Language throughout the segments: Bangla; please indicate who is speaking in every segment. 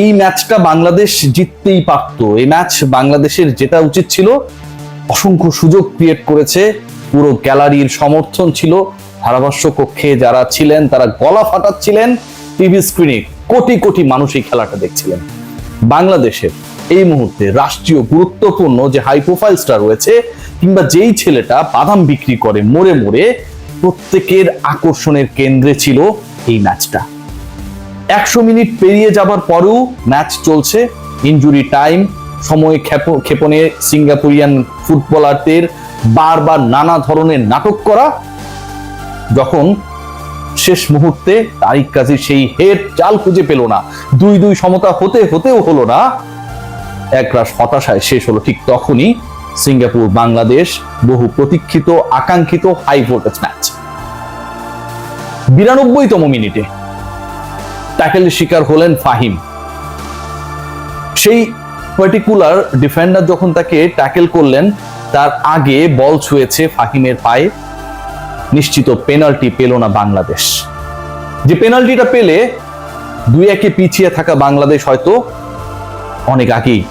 Speaker 1: এই ম্যাচটা বাংলাদেশ জিততেই পারত। এই ম্যাচ বাংলাদেশের যেটা উচিত ছিল। অসংখ্য সুযোগ ক্রিয়েট করেছে। পুরো গ্যালারির সমর্থন ছিল। ধারাভাষ্য কক্ষে যারা ছিলেন, তারা গলা ফাটাচ্ছিলেন। টিভি স্ক্রিনে কোটি কোটি মানুষ এই খেলাটা দেখছিলেন। বাংলাদেশের এই মুহূর্তে রাষ্ট্রীয় গুরুত্বপূর্ণ যে হাই প্রোফাইল স্টার রয়েছে, কিংবা যেই ছেলেটা বাদাম বিক্রি করে মোড়ে মোড়ে প্রত্যেকের আকর্ষণের কেন্দ্রে ছিল এই ম্যাচটা। একশো মিনিট পেরিয়ে যাবার পরেও ম্যাচ চলছে। ইনজুরি টাইম, সময় ক্ষেপ- ক্ষেপণে সিঙ্গাপুরিয়ান ফুটবলারদের বারবার নানা ধরনের নাটক করা, যখন শেষ মুহূর্তে তারিক কাজী সেই হেড চাল খুঁজে পেল না। দুই দুই সমতা হতে হতেও হলো না। একরাশ হতাশায় শেষ হলো ঠিক তখনই সিঙ্গাপুর বাংলাদেশ বহু প্রতীক্ষিত, আকাঙ্ক্ষিত হাই ভোল্টেজ ম্যাচ বিরানব্বইতম মিনিটে ট্যাকেলের শিকার হলেন ফাহিম। সেই পার্টিকুলার ডিফেন্ডার যখন তাকে ট্যাকেল করলেন, তার আগে বল ছুঁয়েছে ফাহিমের পায়ে। নিশ্চিত পেনাল্টি পেল না বাংলাদেশ। যে পেনাল্টিটা পেলে দুই একে পিছিয়ে থাকা বাংলাদেশ হয়তো অনেক আগেই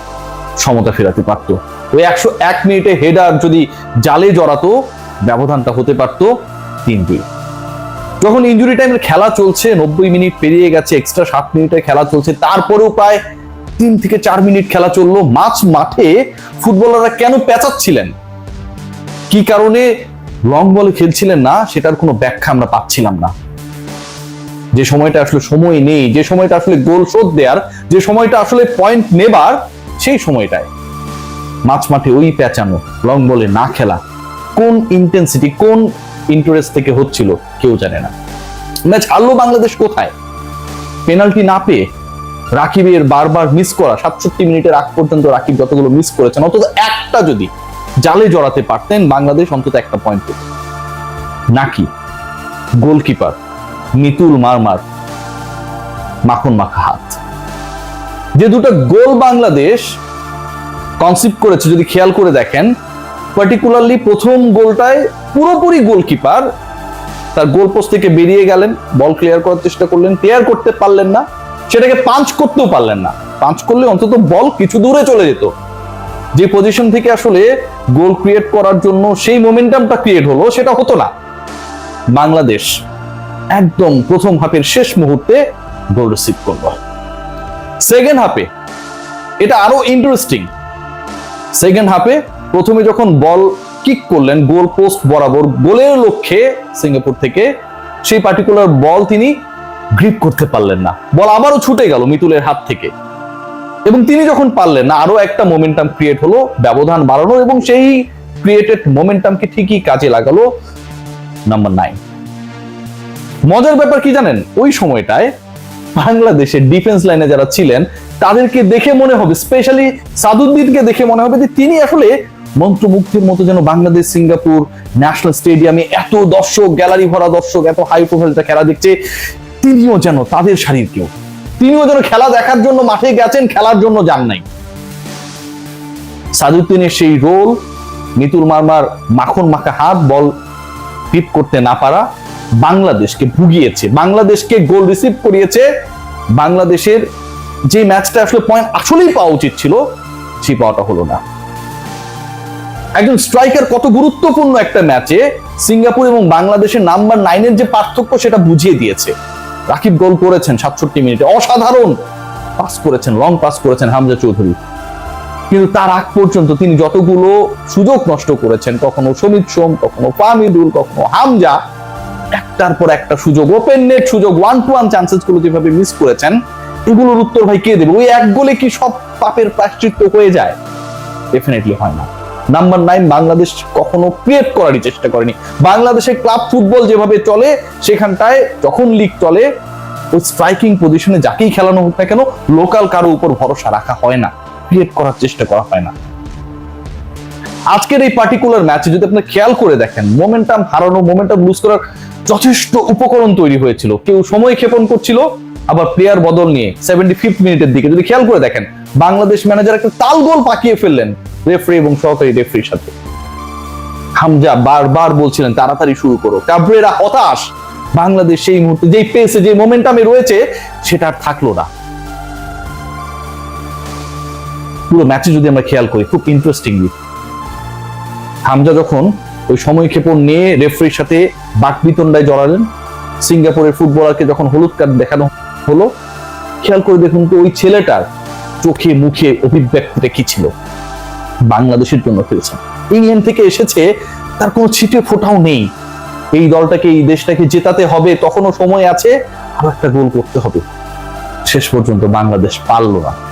Speaker 1: সমতা ফেরাতে পারত। ওই একশো এক মিনিটে হেডার যদি জালে জড়াতো, ব্যবধানটা হতে পারতো তিন দুই। যখন ইঞ্জুরি টাইমের খেলা চলছে, নব্বই মিনিট পেরিয়ে গেছে এক্সট্রা সাত মিনিটের খেলা চলছে, তারপরেও প্রায় তিন থেকে চার মিনিট খেলা চলল। মাঝ মাঠে ফুটবলাররা কেন পেঁচাচ্ছিলেন? কি কারণে লং বলে খেলছিলেন না, সেটার কোনো ব্যাখ্যা আমরা পাচ্ছিলাম না। যে সময়টা আসলে সময় নেই, যে সময়টা আসলে গোল শোধ দেওয়ার যে সময়টা আসলে পয়েন্ট নেবার, সেই সময়টায়। মাঝ মাঠে ওই পেঁচানো লং বলে না খেলা। কোন ইন্টেন্সিটি কোন ইন্টারেস্ট থেকে হচ্ছিল, কেউ জানে না। ম্যাচ হারলো বাংলাদেশ কোথায়? পেনাল্টি না পেয়ে রাকিবের বারবার মিস করা, সাতষট্টি মিনিটের আগ পর্যন্ত রাকিব যতগুলো মিস করেছেন, অন্তত একটা যদি জালে জড়াতে পারতেন, বাংলাদেশ অন্তত একটা পয়েন্ট পেত। নাকি গোলকিপার মিতুল মারমার মাখন মাখা হাত? যে দুটো গোল বাংলাদেশ কনসিপ্ট করেছে, যদি খেয়াল করে দেখেন পার্টিকুলারলি প্রথম গোলটায় পুরোপুরি গোলকিপার তার গোল পোস্ট থেকে বেরিয়ে গেলেন বল ক্লিয়ার করার চেষ্টা করলেন ক্লিয়ার করতে পারলেন না, সেটাকে পাঞ্চ করতেও পারলেন না। পাঞ্চ করলে অন্তত বল কিছু দূরে চলে যেত। যে পজিশন থেকে আসলে গোল ক্রিয়েট করার জন্য সেই মোমেন্টামটা ক্রিয়েট হলো, সেটা হতো না। বাংলাদেশ একদম প্রথম হাফের শেষ মুহূর্তে গোল রিসিভ করল। সেকেন্ড হাফে এটা আরও ইন্টারেস্টিং সেকেন্ড হাফে প্রথমে যখন বল কিক করলেন গোল পোস্ট বরাবর, গোলের লক্ষ্যে সিঙ্গাপুর থেকে সেই পার্টিকুলার বল তিনি গ্রিপ করতে পারলেন না। বল আবারও ছুটে গেল মিতুলের হাত থেকে। এবং তিনি যখন পারলেন না আরও একটা মোমেন্টাম ক্রিয়েট হলো, ব্যবধান বাড়ানো এবং সেই ক্রিয়েটেড মোমেন্টামকে ঠিকই কাজে লাগালো নাম্বার নাইন মজার ব্যাপার কি জানেন? ওই সময়টায় বাংলাদেশের ডিফেন্স লাইনে যারা ছিলেন, তাদেরকে দেখে মনে হবে স্পেশালি সাদুদ্দিনকে দেখে মনে হবে যে তিনি আসলে মন্ত্রমুগ্ধের মতো যেন বাংলাদেশ, সিঙ্গাপুর ন্যাশনাল স্টেডিয়ামে এত দর্শক, গ্যালারি ভরা দর্শক, এত হাই প্রোফাইলটা খেলা দেখছে, তিনিও যেন তাদের শাড়ির কেউ। তিনিও যেন খেলা দেখার জন্য মাঠে গেছেন, খেলার জন্য যান নাই। সাদুদ্দিনের সেই রোল মিতুল মারমার মাখন মাখা হাত, বল পিট করতে না পারা, বাংলাদেশকে ভুগিয়েছে, বাংলাদেশকে গোল রিসিভ করিয়েছে, বাংলাদেশের যে ম্যাচটা আসলে পয়েন্ট আসলেই পাওয়া উচিত ছিল, সেই পাওয়াটা হলো না। একজন স্ট্রাইকার কত গুরুত্বপূর্ণ একটা ম্যাচে সিঙ্গাপুর এবং বাংলাদেশের নাম্বার নাইনের যে পার্থক্য সেটা বুঝিয়ে দিয়েছে। রাকিব গোল করেছেন সাতষট্টি মিনিটে। অসাধারণ পাস করেছেন লং পাস করেছেন হামজা চৌধুরী। কিন্তু তার আগ পর্যন্ত তিনি যতগুলো সুযোগ নষ্ট করেছেন, কখনো সমিত সোম, কখনো ফামিদুল কখনো হামজা, একটার পর একটা সুযোগ ওপেন নেট সুযোগ ওয়ান টু ওয়ান চান্সেসগুলো যেভাবে মিস করেছেন, এগুলোর উত্তর ভাই কে দেবে? ওই এক গোলে কি সব পাপের প্রায়শ্চিত্ত হয়ে যায়? ডেফিনেটলি হয় না। নাম্বার নাইন বাংলাদেশ কখনো ক্রিয়েট করারই চেষ্টা করেনি। বাংলাদেশে ক্লাব ফুটবল যেভাবে চলে, সেখানটায় যখন লিগ চলে, ওই স্ট্রাইকিং পজিশনে যাকেই খেলানো হোক না কেন লোকাল কারও উপর ভরসা রাখা হয় না ক্রিয়েট করার চেষ্টা করা হয় না। আজকের এই পার্টিকুলার ম্যাচে যদি আপনি খেয়াল করে দেখেন মোমেন্টাম হারানো মোমেন্টাম লুজ করার যথেষ্ট উপকরণ তৈরি হয়েছিল। কেউ সময় ক্ষেপণ করছিল আবার প্লেয়ার বদল নিয়ে সেভেন্টি ফিফথ মিনিটের দিকে যদি খেয়াল করে দেখেন, বাংলাদেশ ম্যানেজার একটা তাল গোল পাকিয়ে ফেললেন রেফারি এবং সহকারী রেফারির সাথে। হামজা বারবার বলছিলেন, তাড়াতাড়ি শুরু করো। কাবরেরা হতাশ। বাংলাদেশ সেই মুহূর্তে যেই পেসে যে মোমেন্টামে রয়েছে, সেটা আর থাকল না। পুরো ম্যাচে যদি আমরা খেয়াল করি, খুব ইন্টারেস্টিংলি হামজা যখন ওই সময় ক্ষেপণ নিয়ে রেফারির সাথে বাকবিতণ্ডায় জড়ালেন, সিঙ্গাপুরের ফুটবলারকে যখন হলুদ কার্ড দেখানো হলো। খেয়াল করে দেখুন তো, ওই ছেলেটার চোখে মুখে অভিব্যক্তিটা কি ছিল? বাংলাদেশের জন্য খেলছেন ইংল্যান্ড থেকে এসেছে, তার কোনো ছিটে ফোটাও নেই। এই দলটাকে, এই দেশটাকে জেতাতে হবে, তখনও সময় আছে আর একটা গোল করতে হবে। শেষ পর্যন্ত বাংলাদেশ পারল না।